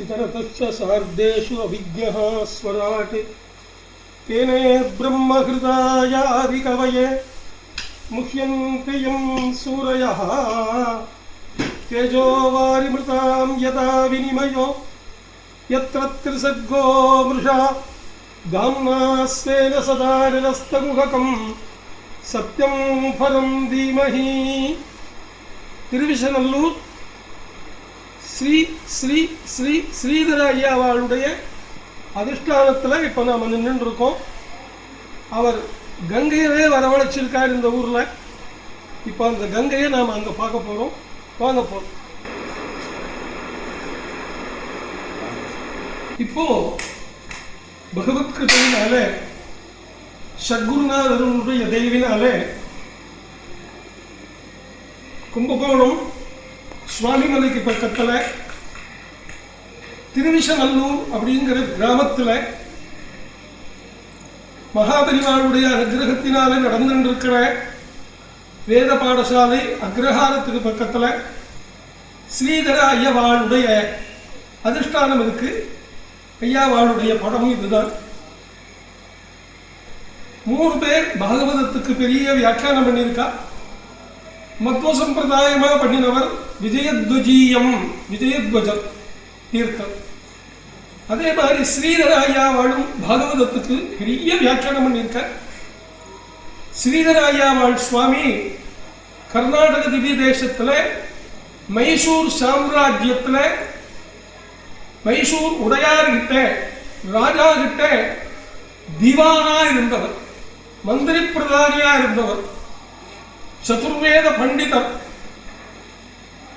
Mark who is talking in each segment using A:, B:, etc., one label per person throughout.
A: इतरतश्च सार्धेषु अभिज्ञः स्वराट्। तेने ब्रह्महृदायादिकवये सूरयः। तेजो वारिमृतां यदा विनिमयो, यत्र त्रिसर्गो मृषा। गाम्नास्तेन सदा निरस्तमुखकं सत्यं फलं धीमहि। திருவிசநல்லூர் ஸ்ரீ ஸ்ரீ ஸ்ரீ ஸ்ரீதர ஐயாவாளுடைய அதிஷ்டானத்தில் இப்போ நாம் நின்றுருக்கோம் அவர் கங்கையவே வரவழைச்சிருக்கார் இந்த ஊரில். இப்போ அந்த கங்கையை நாம் அங்கே பார்க்க போகிறோம் வாங்க போகிறோம் இப்போ பகவத் கிருபையினாலே சத்குருநாதருடைய தெய்வினாலே கும்பகோணம் சுவாமிமலைக்கு பக்கத்தில் திருவிசநல்லூர் அப்படிங்கிற கிராமத்தில் மகாபரிவாளுடைய நடந்து நடந்துருக்கிற வேத பாடசாலை அக்ரஹாரத்துக்கு பக்கத்தில் ஸ்ரீதர ஐயவாளுடைய அதிர்ஷ்டானம் இருக்கு. ஐயாவாளுடைய படமும் இதுதான். மூணு பேர் பாகவதத்துக்கு பெரிய வியாக்கியானம் பண்ணியிருக்கா. மத்துவ சம்பிரதாயமாக பண்ணினவர் விஜயத்வஜீயம் விஜயத்வஜம் தீர்த்தம். அதே மாதிரி ஸ்ரீதராயாவாளும் பாகவதத்துக்கு பெரிய வியாக்கியானம் பண்ணியிருக்க ஸ்ரீதராயாவாள் சுவாமி கர்நாடக திவ்ய தேசத்தில் மைசூர் சாம்ராஜ்யத்தில் மைசூர் உடையார்கிட்ட ராஜா கிட்ட திவானா இருந்தவர் மந்திரி பிரதானியா இருந்தவர். சதுர்வேத பண்டிதர்.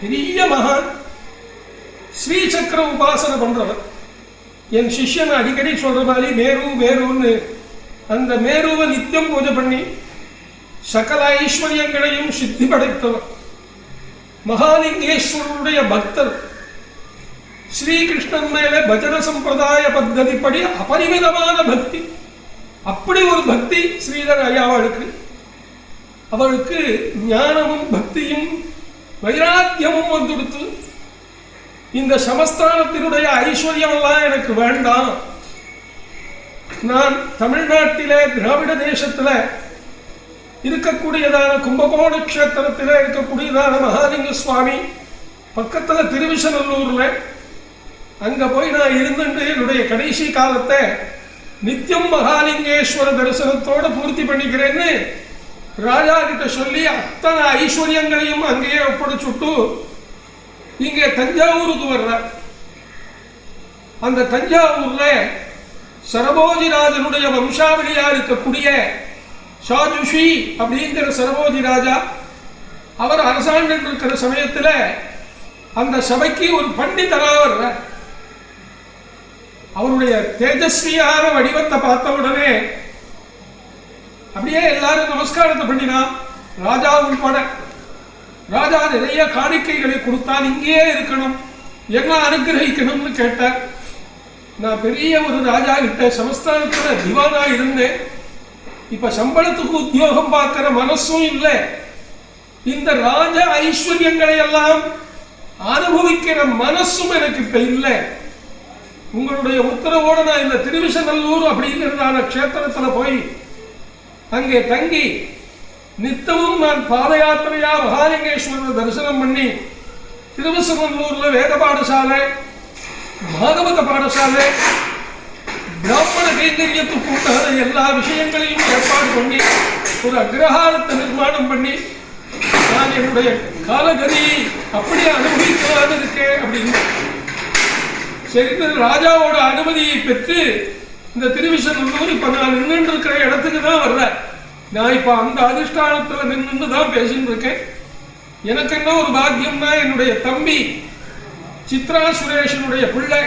A: பெரிய மகான். ஸ்ரீ சக்கர உபாசனை பண்றவர். என் சிஷ்யன் அடிக்கடி சொல்ற மாதிரி மேரு மேருன்னு அந்த மேருவை நித்தியம் பூஜை பண்ணி சகல ஐஸ்வர்யங்களையும் சித்தி படைத்தவர். மகாலிங்கேஸ்வரருடைய பக்தர். ஸ்ரீகிருஷ்ணன் மேல பஜன சம்பிரதாய பத்ததிப்படி அபரிமிதமான பக்தி. அப்படி ஒரு பக்தி ஸ்ரீதர் ஐயாவாளுக்கு அவளுக்கு ஞானமும் பக்தியும் வைராக்கியமும் வந்துடுத்து இந்த சமஸ்தானத்தினுடைய ஐஸ்வர்யமெல்லாம் எனக்கு வேண்டாம். நான் தமிழ்நாட்டிலே திராவிட தேசத்தில் இருக்கக்கூடியதான கும்பகோண கஷேத்திரத்தில் இருக்கக்கூடியதான மகாலிங்க சுவாமி பக்கத்தில் திருவிசநல்லூரில் அங்கே போய் நான் இருந்துட்டு என்னுடைய கடைசி காலத்தை நித்தியம் மகாலிங்கேஸ்வர தரிசனத்தோட பூர்த்தி பண்ணிக்கிறேன்னு ராஜா கிட்ட சொல்லி அத்தனை ஐஸ்வர்யங்களையும் அங்கேயே ஒப்படைச்சுட்டு இங்கே தஞ்சாவூருக்கு வர்றார். அந்த தஞ்சாவூர்ல சரபோஜிராஜனுடைய வம்சாவளியா இருக்கக்கூடிய ஷாஜுஷி அப்படிங்கிற சரபோஜி ராஜா அவர் அரசாண்டு இருக்கிற சமயத்துல அந்த சபைக்கு ஒரு பண்டிதரா வர்றார். அவருடைய தேஜஸ்வியான வடிவத்தை பார்த்த உடனே அப்படியே எல்லாரும் நமஸ்காரத்தை பண்ணினா ராஜா உள்பட ராஜா நிறைய காணிக்கைகளை கொடுத்தான் இங்கேயே இருக்கணும் என்ன அனுகிரகிக்கணும்னு கேட்டார். நான் பெரிய ஒரு ராஜா கிட்ட சமஸ்தானத்தில் திவானா இருந்தேன். இப்ப சம்பளத்துக்கு உத்தியோகம் பார்க்கிற மனசும் இல்லை. இந்த ராஜ ஐஸ்வர்யங்களை எல்லாம் அனுபவிக்கிற மனசும் எனக்கு இப்ப இல்லை. உங்களுடைய உத்தரவோட நான் இந்த திருவிசநல்லூர் அப்படிங்கிறதான க்ஷேத்திரத்தில் போய் அங்கே தங்கி நித்தமும் நான் பாத யாத்திரையா மகாலிங்கேஸ்வரர் தரிசனம் பண்ணி திருவசமல்லூர்ல வேத பாடசாலை பாகவத பாடசாலை பிராமண கைங்கரியத்துக்கு உண்டான எல்லா விஷயங்களையும் ஏற்பாடு பண்ணி ஒரு அக்ரஹாரத்தை நிர்மாணம் பண்ணி நான் என்னுடைய காலகதி அப்படியே அனுபவிக்கலான்னு இருக்கேன் அப்படின்னு. சரி ராஜாவோட அனுமதியை பெற்று இந்த திருவிசநல்லூர் இப்போ நான் நின்று இருக்கிற இடத்துக்கு தான் வர்றேன் நான் இப்போ அந்த அதிஷ்டானத்தில் நின்று தான் பேசிட்டு இருக்கேன். எனக்கு என்ன ஒரு பாக்கியம்னா என்னுடைய தம்பி சித்ரா சுரேஷனுடைய பிள்ளை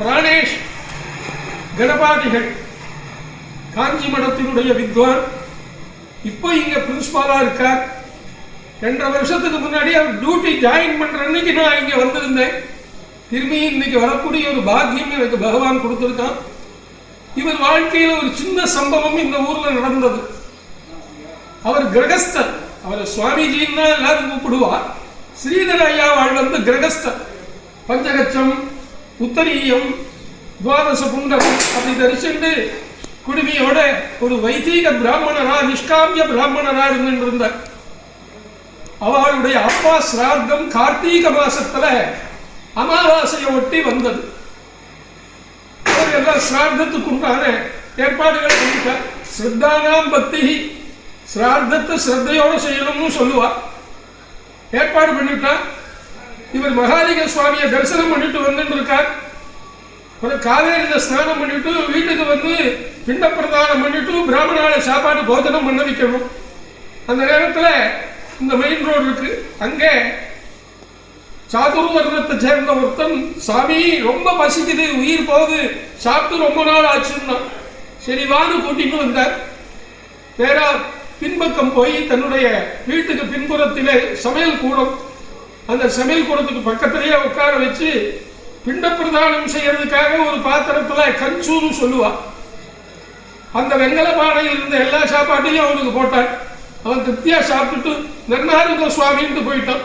A: பிராணேஷ் கணபாதிகள் காஞ்சி மடத்தினுடைய வித்வான். இப்போ இங்கே பிரின்ஸ்பாலாக இருக்கார். ரெண்டரை வருஷத்துக்கு முன்னாடி அவர் டியூட்டி ஜாயின் பண்ணுற அன்னைக்கு நான் இங்கே வந்திருந்தேன். திரும்பி இன்னைக்கு வரக்கூடிய ஒரு பாக்கியம் எனக்கு பகவான் கொடுத்துருக்கான். இவர் வாழ்க்கையில ஒரு சின்ன சம்பவம் இந்த ஊர்ல நடந்தது. அவர் கிரகஸ்தர். அவரை சுவாமிஜின்னா எல்லாரும் கூப்பிடுவார். ஸ்ரீதர ஐயா வந்து கிரகஸ்தர். பஞ்சகச்சம் உத்தரீயம் துவாதச புண்டம் அப்படி தரிச்சுண்டு குடுமியோட ஒரு வைதீக பிராமணரா நிஷ்காமிய பிராமணரா இருந்திருந்தார் அவளுடைய அப்பா சிரார்த்தம் கார்த்தீக மாசத்துல அமாவாசையை ஒட்டி வந்தது. அவர் எல்லாம் சிரார்த்தத்துக்கு உண்டான ஏற்பாடுகளை பண்ணிட்டார் ஸ்ரத்தானாம் பக்தி. சிரார்த்தத்தை ஸ்ரத்தையோட செய்யணும்னு சொல்லுவா. ஏற்பாடு பண்ணிட்டா இவர் மகாலிங்க சுவாமியை தரிசனம் பண்ணிட்டு வந்துட்டு இருக்கார் ஒரு காவேரியில் ஸ்நானம் பண்ணிட்டு வீட்டுக்கு வந்து பிண்ட பிரதானம் பண்ணிட்டு பிராமணால சாப்பாடு போஜனம் பண்ண வைக்கணும். அந்த நேரத்துல இந்த மெயின் ரோடு இருக்கு. அங்கே சாதுர்வர்ணத்தை சேர்ந்த ஒருத்தன் சாமி ரொம்ப பசிக்குது உயிர் போகுது சாப்பிட்டு ரொம்ப நாள் ஆச்சுன்னா. சரி வான்னு கூட்டிட்டு வந்தார். பேரா பின்பக்கம் போய் தன்னுடைய வீட்டுக்கு பின்புறத்திலே சமையல் கூடம் அந்த சமையல் கூடத்துக்கு பக்கத்திலேயே உட்கார வச்சு பிண்ட பிரதானம் செய்யறதுக்காக ஒரு பாத்திரத்துல கஞ்சூன்னு சொல்லுவா. அந்த வெங்கல பானையில் இருந்த எல்லா சாப்பாட்டையும் அவனுக்கு போட்டான். அவன் திருப்தியா சாப்பிட்டுட்டு நன்னாருங்க சுவாமின்ட்டு போயிட்டான்.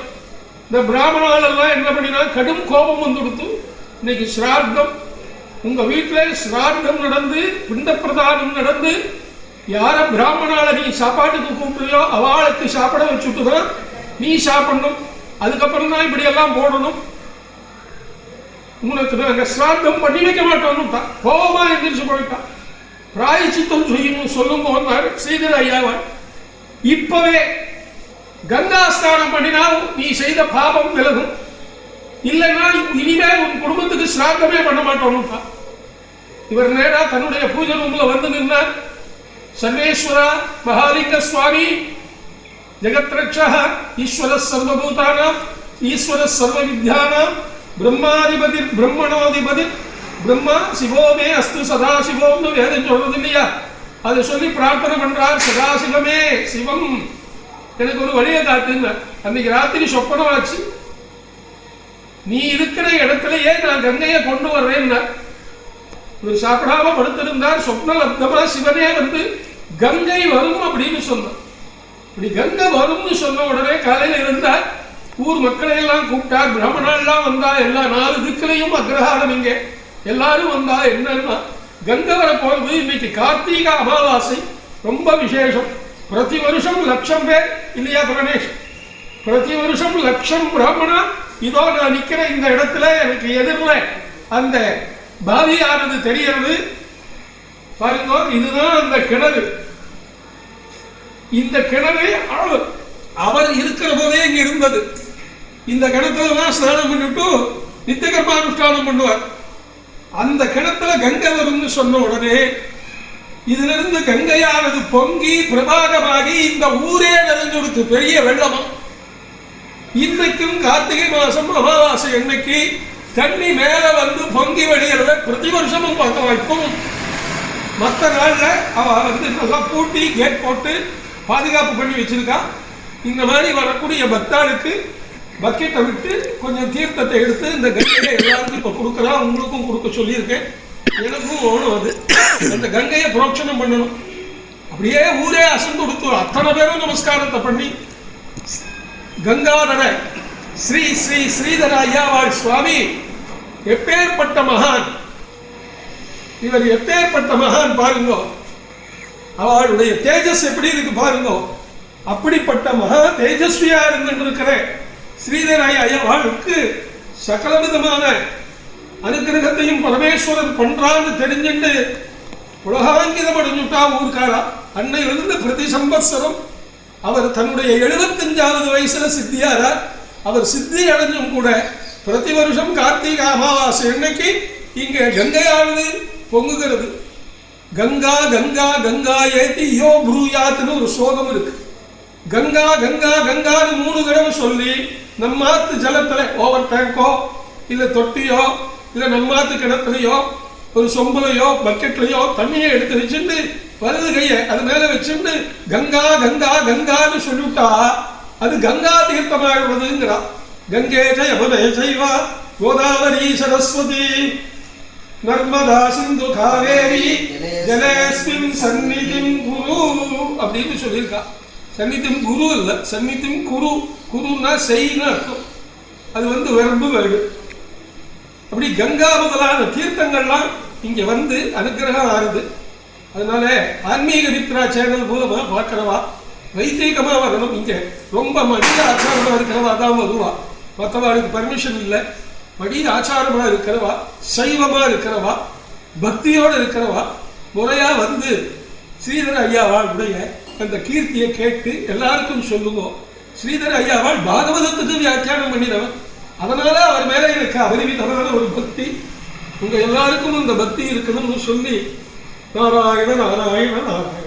A: இந்த பிராமணால் எல்லாம் என்ன பண்ணினா கடும் கோபம் வந்து கொடுத்து இன்னைக்கு ஸ்ரார்த்தம் உங்க வீட்டில் ஸ்ரார்த்தம் நடந்து பிண்ட பிரதானம் நடந்து யார பிராமணால நீ சாப்பாட்டுக்கு கூப்பிடுறியோ அவளுக்கு சாப்பிட வச்சுட்டு தான் நீ சாப்பிடணும். அதுக்கப்புறம் தான் இப்படி எல்லாம் போடணும். உனக்கு நாங்கள் ஸ்ரார்த்தம் பண்ணி வைக்க மாட்டோம்னு கோபமா எந்திரிச்சு போயிட்டான் பிராயச்சித்தம் செய்யணும் சொல்லும் போனார் ஸ்ரீதர ஐயாவன் இப்பவே கங்கா ஸ்நானம் பண்ணினால் நீ செய்த பாபம் விலகும். இல்லைன்னா இனிமேல் உன் குடும்பத்துக்கு சிராத்தமே பண்ண மாட்டோம்னுட்டா இவர் நேரா தன்னுடைய பூஜை ரூம்ல வந்து நின்றார். சர்வேஸ்வரா மகாலிங்க சுவாமி ஜெகத்ரட்சா ஈஸ்வர சர்வபூதானாம் ஈஸ்வர சர்வ வித்யானாம் பிரம்மாதிபதி பிரம்மணோதிபதி பிரம்மா சிவோமே அஸ்து சதாசிவோம்னு வேதம் சொல்றது இல்லையா அதை சொல்லி பிரார்த்தனை பண்றார் சதாசிவமே சிவம். எனக்கு ஒரு வழியை காட்டுங்க. அன்னைக்கு ராத்திரி சொப்பனம் ஆச்சு. நீ இருக்கிற இடத்துலயே நான் கங்கையை கொண்டு வர்றேன்னா இவர் சாப்பிடாம படுத்திருந்தார். சொப்ன லப்தமா சிவனே வந்து கங்கை வரும் அப்படின்னு சொன்னார் இப்படி கங்கை வரும்னு சொன்ன உடனே காலையில் இருந்தா ஊர் மக்களை எல்லாம் கூப்பிட்டார். பிரம்மணெல்லாம் வந்தா எல்லா நாலு திக்கிலையும் அக்ரஹாரம் இங்கே. எல்லாரும் வந்தா என்னன்னா கங்கை வர போறது இன்னைக்கு கார்த்திகை அமாவாசை. ரொம்ப விசேஷம். பிரதி வருஷம் லட்சம் பேர் இல்லையா பிரணேஷ் பிரதி வருஷம் லட்சம் பிராமணா இதோ நான் நிற்கிற இந்த இடத்துல எனக்கு எதிரில் அந்த பாதியானது தெரியறது பாருங்க இதுதான் அந்த கிணறு. இந்த கிணறு அவர் அவர் இருக்கிற போதே இங்க இருந்தது. இந்த கிணத்துல தான் ஸ்நானம் பண்ணிட்டு நித்தியகர்மானுஷ்டானம் பண்ணுவார். அந்த கிணத்துல கங்கை வரும்னு சொன்ன உடனே இதிலிருந்து கங்கையானது பொங்கி பிரபாகமாகி இந்த ஊரே நிறைஞ்சொடுத்து பெரிய வெள்ளமா இன்றைக்கும் கார்த்திகை மாசம் அமாவாசை அன்னைக்கு தண்ணி மேல வந்து பொங்கி வழிகிறத பிரதி வருஷமும் பார்க்க இப்பவும் மற்ற நாளில் அவ வந்து நல்லா பூட்டி கேட் போட்டு பாதுகாப்பு பண்ணி வச்சிருக்கா. இந்த மாதிரி வரக்கூடிய பக்தாளுக்கு பக்கெட்டை விட்டு கொஞ்சம் தீர்த்தத்தை எடுத்து இந்த கங்கையை எல்லாருக்கும் இப்போ கொடுக்குறா உங்களுக்கும் கொடுக்க சொல்லியிருக்கேன். எனக்கும் ஓணும் அது அந்த கங்கையை புரோட்சணம் பண்ணணும். அப்படியே ஊரே அசந்து கொடுத்து அத்தனை பேரும் நமஸ்காரத்தை பண்ணி கங்காதர ஸ்ரீ ஸ்ரீ ஸ்ரீதர ஐயாவாள் சுவாமி எப்பேற்பட்ட மகான் இவர் எப்பேற்பட்ட மகான் பாருங்க. அவளுடைய தேஜஸ் எப்படி இருக்கு பாருங்க. அப்படிப்பட்ட மகா தேஜஸ்வியா இருந்திருக்கிற ஸ்ரீதராய ஐயாவாளுக்கு சகல விதமான அனுகிரகத்தையும் பரமேஸ்வரன் பண்றான்னு தெரிஞ்சுட்டு உலகாங்கிதம் அடைஞ்சுட்டா ஊர்க்காரா அன்னையிலிருந்து பிரதி சம்பத்சரம். அவர் தன்னுடைய எழுபத்தஞ்சாவது வயசுல சித்தியாரா? அவர் சித்தி அடைஞ்சும் கூட பிரதி வருஷம் கார்த்திகை அமாவாசை அன்னைக்கு இங்கே கங்கையானது பொங்குகிறது. கங்கா கங்கா கங்கா ஏத்தி யோ ப்ரூயாத்துன்னு ஒரு சோகம் இருக்கு. கங்கா கங்கா கங்கான்னு மூணு தடவை சொல்லி நம்மாத்து ஜலத்தில் ஓவர் டேங்கோ இல்லை தொட்டியோ இல்ல நம்மாத்து கிணத்துலையோ ஒரு சொம்புலையோ பக்கெட்லையோ தண்ணியை எடுத்து வச்சுட்டு வலது கையை அது மேலே வச்சுட்டு கங்கா கங்கா கங்கான்னு சொல்லிவிட்டா அது கங்கா தீர்த்தமாகிறதுங்கிறா கங்கே ஜயமுனே ஜைவா கோதாவரி சரஸ்வதி. நர்மதா சிந்து காவேரி ஜலேஸ்மின் சந்நிதிம் குரு அப்படின்னு சொல்லியிருக்கா. சந்நித்தியம் குரு இல்லை சந்நிதிம் குரு. குருன்னா செய்ன்னு அர்த்தம். அது வந்து வெர்பு வருது அப்படி கங்கா முதலான தீர்த்தங்கள்லாம் இங்க வந்து அனுக்கிரகம் ஆறுது. அதனால ஆன்மீக மித்ரா சேனல் மூலமா பார்க்கிறவா வைத்தீகமா வரணும் இங்க ரொம்ப மடிய ஆச்சாரமா இருக்கிறவா தான் வருவா மற்றவாளுக்கு பர்மிஷன் இல்லை. மடிய ஆச்சாரமா இருக்கிறவா சைவமா இருக்கிறவா பக்தியோடு இருக்கிறவா முறையா வந்து ஸ்ரீதர ஐயாவாளுடைய அந்த கீர்த்தியை கேட்டு எல்லாருக்கும் சொல்லுவோம். ஸ்ரீதர ஐயாவாள் பாகவதத்துக்கு வியாக்கியானம் பண்ணினவன். அதனால அவர் மேலே எனக்கு அபரிமிதமான ஒரு பக்தி. உங்க எல்லாருக்கும் இந்த பக்தி இருக்கணும்னு சொல்லி நாராயண நாராயண நாராயண.